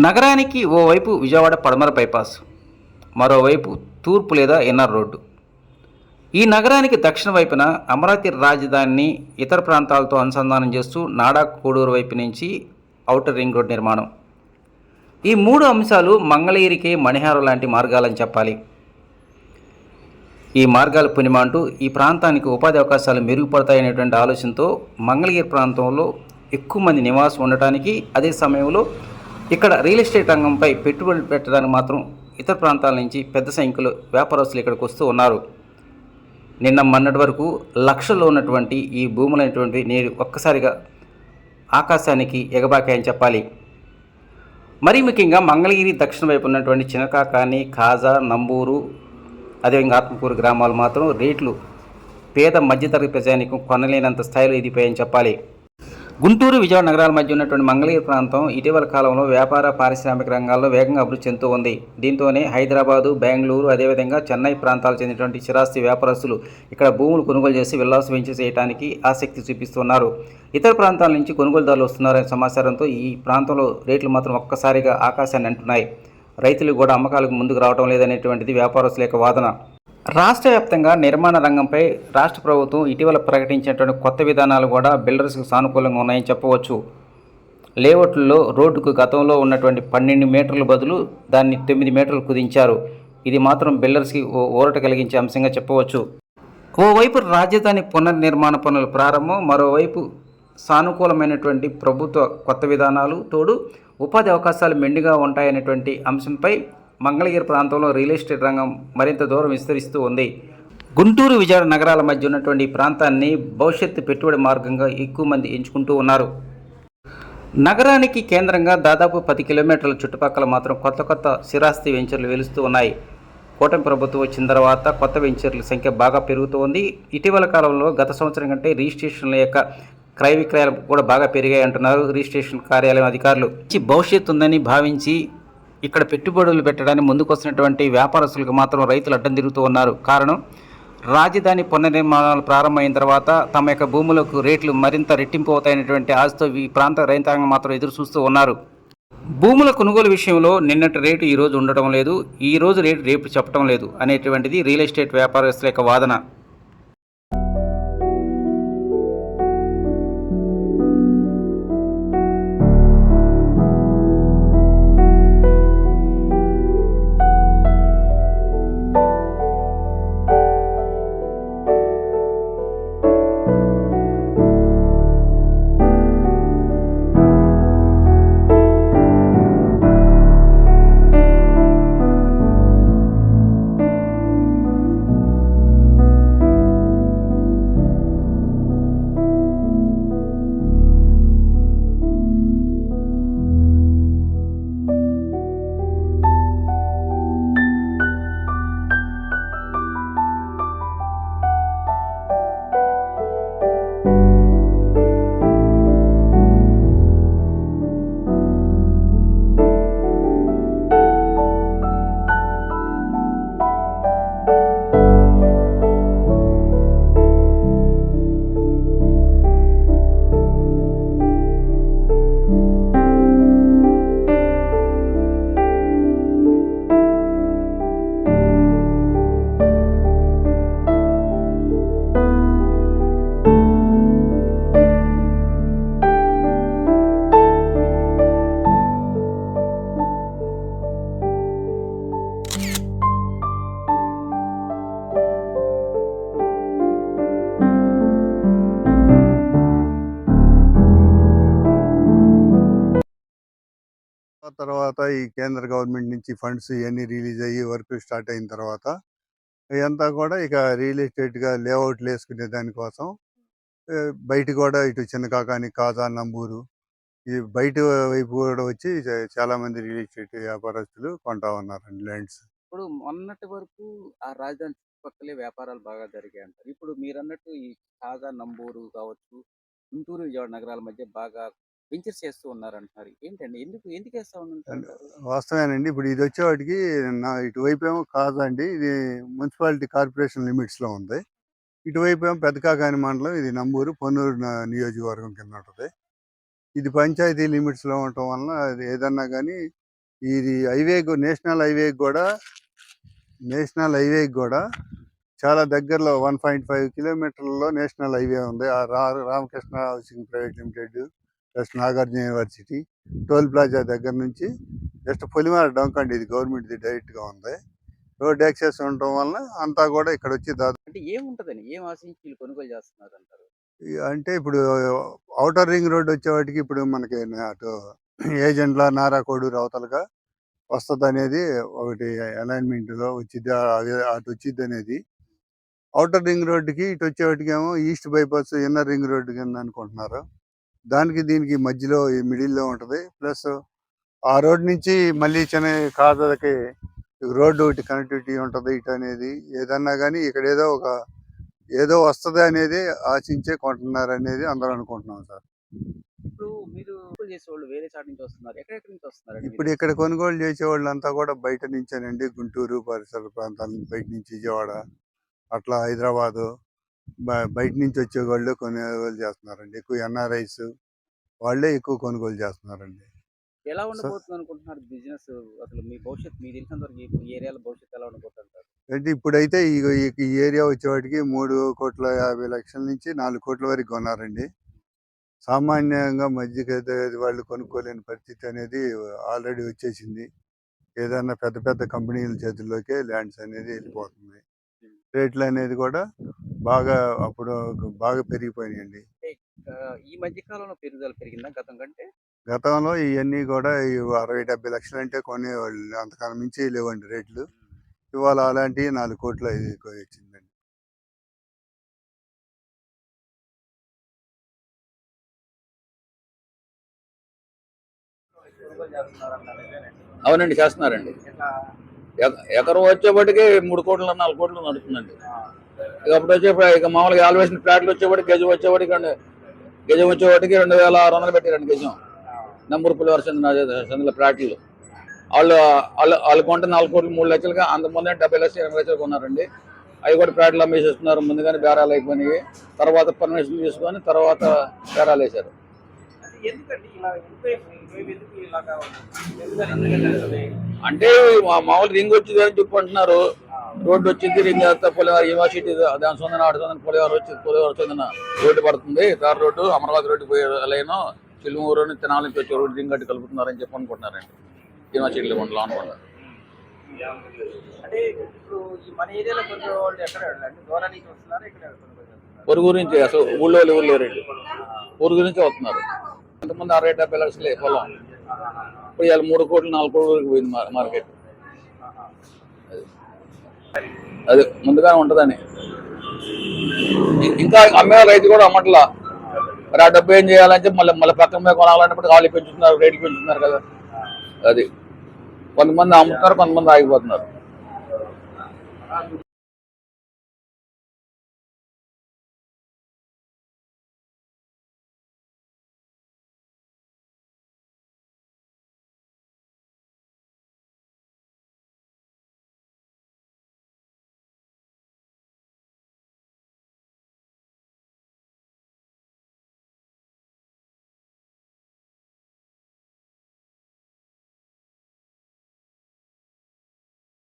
నగరానికి ఓవైపు విజయవాడ పడమర బైపాస్ మరోవైపు తూర్పు లేదా ఎన్ఆర్ రోడ్డు. ఈ నగరానికి దక్షిణ వైపున అమరావతి రాజధానిని ఇతర ప్రాంతాలతో అనుసంధానం చేస్తూ నాడా కోడూరు వైపు నుంచి ఔటర్ రింగ్ రోడ్ నిర్మాణం. ఈ మూడు అంశాలు మంగళగిరికి మణిహారం లాంటి మార్గాలని చెప్పాలి. ఈ మార్గాల పుణ్యమ అంటూ ఈ ప్రాంతానికి ఉపాధి అవకాశాలు మెరుగుపడతాయనేటువంటి ఆలోచనతో మంగళగిరి ప్రాంతంలో ఎక్కువ మంది నివాసం ఉండటానికి అదే సమయంలో ఇక్కడ రియల్ ఎస్టేట్ రంగంపై పెట్టుబడులు పెట్టడానికి మాత్రం ఇతర ప్రాంతాల నుంచి పెద్ద సంఖ్యలో వ్యాపారస్తులు ఇక్కడికి వస్తూ ఉన్నారు. నిన్న మొన్నటి వరకు లక్షల్లో ఉన్నటువంటి ఈ భూములైనటువంటి నేడు ఒక్కసారిగా ఆకాశానికి ఎగబాకాయని చెప్పాలి. మరీ ముఖ్యంగా మంగళగిరి దక్షిణ వైపు ఉన్నటువంటి చినకాకాని కాజా నంబూరు అదేవిధంగా ఆత్మకూరు గ్రామాలు మాత్రం రేట్లు పేద మధ్యతరగతి ప్రజానికం కొనలేనంత స్థాయిలో ఎదిగిపోయాయని చెప్పాలి. గుంటూరు విజయవాడ నగరాల మధ్య ఉన్నటువంటి మంగళగిరి ప్రాంతం ఇటీవల కాలంలో వ్యాపార పారిశ్రామిక రంగాల్లో వేగంగా అభివృద్ధి చెందుతూ ఉంది. దీంతోనే హైదరాబాదు బెంగళూరు అదేవిధంగా చెన్నై ప్రాంతాలకు చెందినటువంటి చిరాస్తి వ్యాపారస్తులు ఇక్కడ భూములు కొనుగోలు చేసి విల్లాస్ వెంచర్ చేయడానికి ఆసక్తి చూపిస్తున్నారు. ఇతర ప్రాంతాల నుంచి కొనుగోలుదారులు వస్తున్నారనే సమాచారంతో ఈ ప్రాంతంలో రేట్లు మాత్రం ఒక్కసారిగా ఆకాశాన్ని అంటున్నాయి. రైతులు కూడా అమ్మకాలకు ముందుకు రావడం లేదనేటువంటిది వ్యాపారస్తుల యొక్క వాదన. రాష్ట్ర వ్యాప్తంగా నిర్మాణ రంగంపై రాష్ట్ర ప్రభుత్వం ఇటీవల ప్రకటించినటువంటి కొత్త విధానాలు కూడా బిల్డర్స్కు సానుకూలంగా ఉన్నాయని చెప్పవచ్చు. లేఅవుట్లలో రోడ్డుకు గతంలో ఉన్నటువంటి పన్నెండు మీటర్ల బదులు దాన్ని తొమ్మిది మీటర్లు కుదించారు. ఇది మాత్రం బిల్డర్స్కి ఓ ఊరట కలిగించే అంశంగా చెప్పవచ్చు. ఓవైపు రాజధాని పునర్నిర్మాణ పనుల ప్రారంభం మరోవైపు సానుకూలమైనటువంటి ప్రభుత్వ కొత్త విధానాలు తోడు ఉపాధి అవకాశాలు మెండుగా ఉంటాయనేటువంటి అంశంపై మంగళగిరి ప్రాంతంలో రియల్ ఎస్టేట్ రంగం మరింత దూరం విస్తరిస్తూ ఉంది. గుంటూరు విజయవాడ నగరాల మధ్య ఉన్నటువంటి ప్రాంతాన్ని భవిష్యత్తు పెట్టుబడి మార్గంగా ఎక్కువ మంది ఎంచుకుంటూ ఉన్నారు. నగరానికి కేంద్రంగా దాదాపు పది కిలోమీటర్ల చుట్టుపక్కల మాత్రం కొత్త కొత్త స్థిరాస్తి వెంచర్లు వెలుస్తూ ఉన్నాయి. కూటమి ప్రభుత్వం వచ్చిన తర్వాత కొత్త వెంచర్ల సంఖ్య బాగా పెరుగుతూ ఉంది. ఇటీవల కాలంలో గత సంవత్సరం కంటే రిజిస్ట్రేషన్ల యొక్క క్రయ విక్రయాలు కూడా బాగా పెరిగాయి అంటున్నారు రిజిస్ట్రేషన్ కార్యాలయం అధికారులు. భవిష్యత్తు ఉందని భావించి ఇక్కడ పెట్టుబడులు పెట్టడానికి ముందుకొస్తున్నటువంటి వ్యాపారస్తులకు మాత్రం రైతులు అడ్డం తిరుగుతూ ఉన్నారు. కారణం రాజధాని పునర్నిర్మాణాలు ప్రారంభమైన తర్వాత తమ యొక్క భూములకు రేట్లు మరింత రెట్టింపు అవుతాయనేటువంటి ఆశతో ఈ ప్రాంత రైతాంగం మాత్రం ఎదురు చూస్తూ ఉన్నారు. భూముల కొనుగోలు విషయంలో నిన్నటి రేటు ఈ రోజు ఉండటం లేదు. ఈ రోజు రేటు రేపు చెప్పడం లేదు అనేటువంటిది రియల్ ఎస్టేట్ వ్యాపారస్తుల యొక్క వాదన. తర్వాత ఈ కేంద్ర గవర్నమెంట్ నుంచి ఫండ్స్ ఇవన్నీ రిలీజ్ అయ్యి వర్క్ స్టార్ట్ అయిన తర్వాత ఇదంతా కూడా ఇక రియల్ ఎస్టేట్గా లేఅవుట్లు వేసుకునే దానికోసం బయట కూడా ఇటు చిన్నకాకాని కాజా నంబూరు ఈ బయట వైపు కూడా వచ్చి చాలామంది చాలా మంది రియల్ ఎస్టేట్ వ్యాపారస్తులు కొంటా ఉన్నారండి ల్యాండ్స్. ఇప్పుడు మొన్నటి వరకు ఆ రాజధాని చుట్టుపక్కలే వ్యాపారాలు బాగా జరిగాయి అంటారు. ఇప్పుడు మీరు అన్నట్టు ఈ కాజా నంబూరు కావచ్చు గుంటూరు విజయవాడ నగరాల మధ్య బాగా వెంచర్స్ చేస్తూ ఉన్నారు అంటున్నారు ఏంటండి? ఎందుకు ఎందుకు వేస్తా ఉన్నారు వాస్తవేనండి ఇప్పుడు ఇది వచ్చేవాటికి నా ఇటువైపు ఏమో కాజా అండి ఇది మున్సిపాలిటీ కార్పొరేషన్ లిమిట్స్లో ఉంది. ఇటువైపు ఏమో పెదకాకాని మండలం ఇది నంబూరు పొన్నూరు నియోజకవర్గం కింద ఉంటుంది. ఇది పంచాయతీ లిమిట్స్లో ఉండటం వలన అది ఏదన్నా కానీ ఇది హైవే నేషనల్ హైవే కూడా నేషనల్ హైవే కూడా చాలా దగ్గరలో వన్ పాయింట్ ఫైవ్ కిలోమీటర్లలో నేషనల్ హైవే ఉంది. Ramakrishna housing private limited. Plus Nagarjuna university toll plaza దగ్గర నుంచి జస్ట్ పొలిమార డొంక అండి ఇది గవర్నమెంట్ది డైరెక్ట్గా ఉంది. రోడ్ యాక్సెస్ ఉండటం వలన అంతా కూడా ఇక్కడ వచ్చి దాదాపు అంటే ఏముంటదని ఏం ఆశించి కొనుగోలు చేస్తున్నారు అంటారు అంటే ఇప్పుడు అవుటర్ రింగ్ రోడ్ వచ్చేవాటికి ఇప్పుడు మనకి అటు ఏజెంట్ల నారాకోడు రవతలుగా వస్తుంది అనేది ఒకటి alignment లో వచ్చింది అటు వచ్చింది అనేది. అవుటర్ రింగ్ రోడ్డుకి ఇటు వచ్చేవాటికి ఏమో east bypass inner ring road కింద అనుకుంటున్నారు. దానికి దీనికి మధ్యలో ఈ మిడిల్లో ఉంటుంది. ప్లస్ ఆ రోడ్ నుంచి మళ్ళీ చెన్నై కాదకి రోడ్డు ఒకటి కనెక్టివిటీ ఉంటుంది ఇటు అనేది. ఏదన్నా కానీ ఇక్కడ ఏదో ఒక ఏదో వస్తుంది అనేది ఆశించే కొంటున్నారు అనేది అందరూ అనుకుంటున్నాం సార్. ఇప్పుడు ఇక్కడ కొనుగోలు చేసే వాళ్ళంతా కూడా బయట నుంచేనండి గుంటూరు పరిసర ప్రాంతాల నుంచి బయట నుంచి విజయవాడ అట్లా హైదరాబాదు బయట నుంచి వచ్చే వాళ్ళు కొనుగోలు చేస్తున్నారండి. ఎక్కువ ఎన్ఆర్ఐస్ వాళ్ళే ఎక్కువ కొనుగోలు చేస్తున్నారండి. ఎలా ఉండబోతుంది అనుకుంటున్నారు బిజినెస్ అసలు మీ భవిష్యత్తు మీ తెలిసినంత వరకు ఈ ఏరియాలో భవిష్యత్తు ఎలా ఉండబోతుంది అంటారు అంటే ఇప్పుడైతే ఈ ఏరియా వచ్చేవాడికి మూడు కోట్ల యాభై లక్షల నుంచి నాలుగు కోట్ల వరకు కొన్నారండి. సామాన్యంగా మధ్య వాళ్ళు కొనుక్కోలేని పరిస్థితి అనేది ఆల్రెడీ వచ్చేసింది. ఏదైనా పెద్ద పెద్ద కంపెనీల చేతుల్లోకే ల్యాండ్స్ అనేది వెళ్ళిపోతుంది రేట్లు అనేది కూడా బాగా అప్పుడు బాగా పెరిగిపోయినాయండి. ఈ మధ్య కాలంలో పెరుగుదల పెరిగిందా గతం కంటే? గతంలో ఇవన్నీ కూడా అరవై డెబ్బై లక్షలు అంటే కొనేవాళ్ళు. అంతకన్నా మించి లేవండి రేట్లు. ఇవాళ అలాంటివి నాలుగు కోట్లు వచ్చిందండి అవునండి చేస్తున్నారండి. ఎక- ఎకరం వచ్చేప్పటికి మూడు కోట్లు నాలుగు కోట్లు నడుస్తుందండి. ఇక అప్పుడు ఇక మామూలుగా ఆల్వేషన్ ప్లాట్లు వచ్చేవాడికి గజం వచ్చేవాడికి రెండు గజం వచ్చేవాటికి రెండు వేల ఆరు వందలు పెట్టారండి గజం. నంబూరు పులివారు చెందిన చెందిన ప్లాట్లు. వాళ్ళు వాళ్ళు వాళ్ళు కొంటే నాలుగు కోట్లు మూడు లక్షలుగా అంతకుముందే డెబ్బై లక్షలు ఎనభై లక్షలు కొన్నారండి. అవి కూడా ప్లాట్లు అమ్మేసేస్తున్నారు ముందుగానే బేరాలు అయిపోయినాయి. తర్వాత పర్మిషన్ తీసుకొని తర్వాత బేరాలు వేశారు. ఎందుకండి ఇలా ఎందుకు ఇలాగా ఎందుకని అంటే మామూలు రింగ్ వచ్చింది అని చెప్పి అంటున్నారు. రోడ్డు వచ్చింది రింగ్ పులివారు యూనివర్సిటీ దాని సొంత ఆడుతుంది పులివారు వచ్చి పులివారు చెందిన రోడ్డు పడుతుంది. తార్ రోడ్డు అమరావతి రోడ్డు పోయే లైన్ చిలుమూరు తెనాలి నుంచి వచ్చే రోడ్డు రింగ్ కట్టి కలుపుతున్నారని చెప్పి అనుకుంటున్నారండి. యూనివర్సిటీలో ఉండలో అనుకుంటారు అంటే ఇప్పుడు ఈ మన ఏరియాలో కొన్ని వాళ్ళు ఎక్కడ అంటే దూరం నుంచి వస్తున్నారు ఇక్కడ పొరుగు నుంచి అసలు ఊళ్ళో ఎవరు లేరండి. పొరుగు నుంచి వస్తున్నారు. అంతకుముందు అరవై డెబ్బై లక్షలే పొలం ఇప్పుడు ఇవాళ మూడు కోట్లు నాలుగు కోట్ల వరకు పోయింది మార్కెట్ అది ముందుగానే ఉంటుందని. ఇంకా అమ్మే రైతు కూడా అమ్మట్లా. మరి ఆ డబ్బు ఏం చేయాలంటే మళ్ళీ మళ్ళీ పక్కన మీద కొనాలన్నప్పుడు వాళ్ళు పెంచుతున్నారు రేట్లు పెంచుతున్నారు కదా. అది. కొంతమంది అమ్ముతున్నారు కొంతమంది ఆగిపోతున్నారు.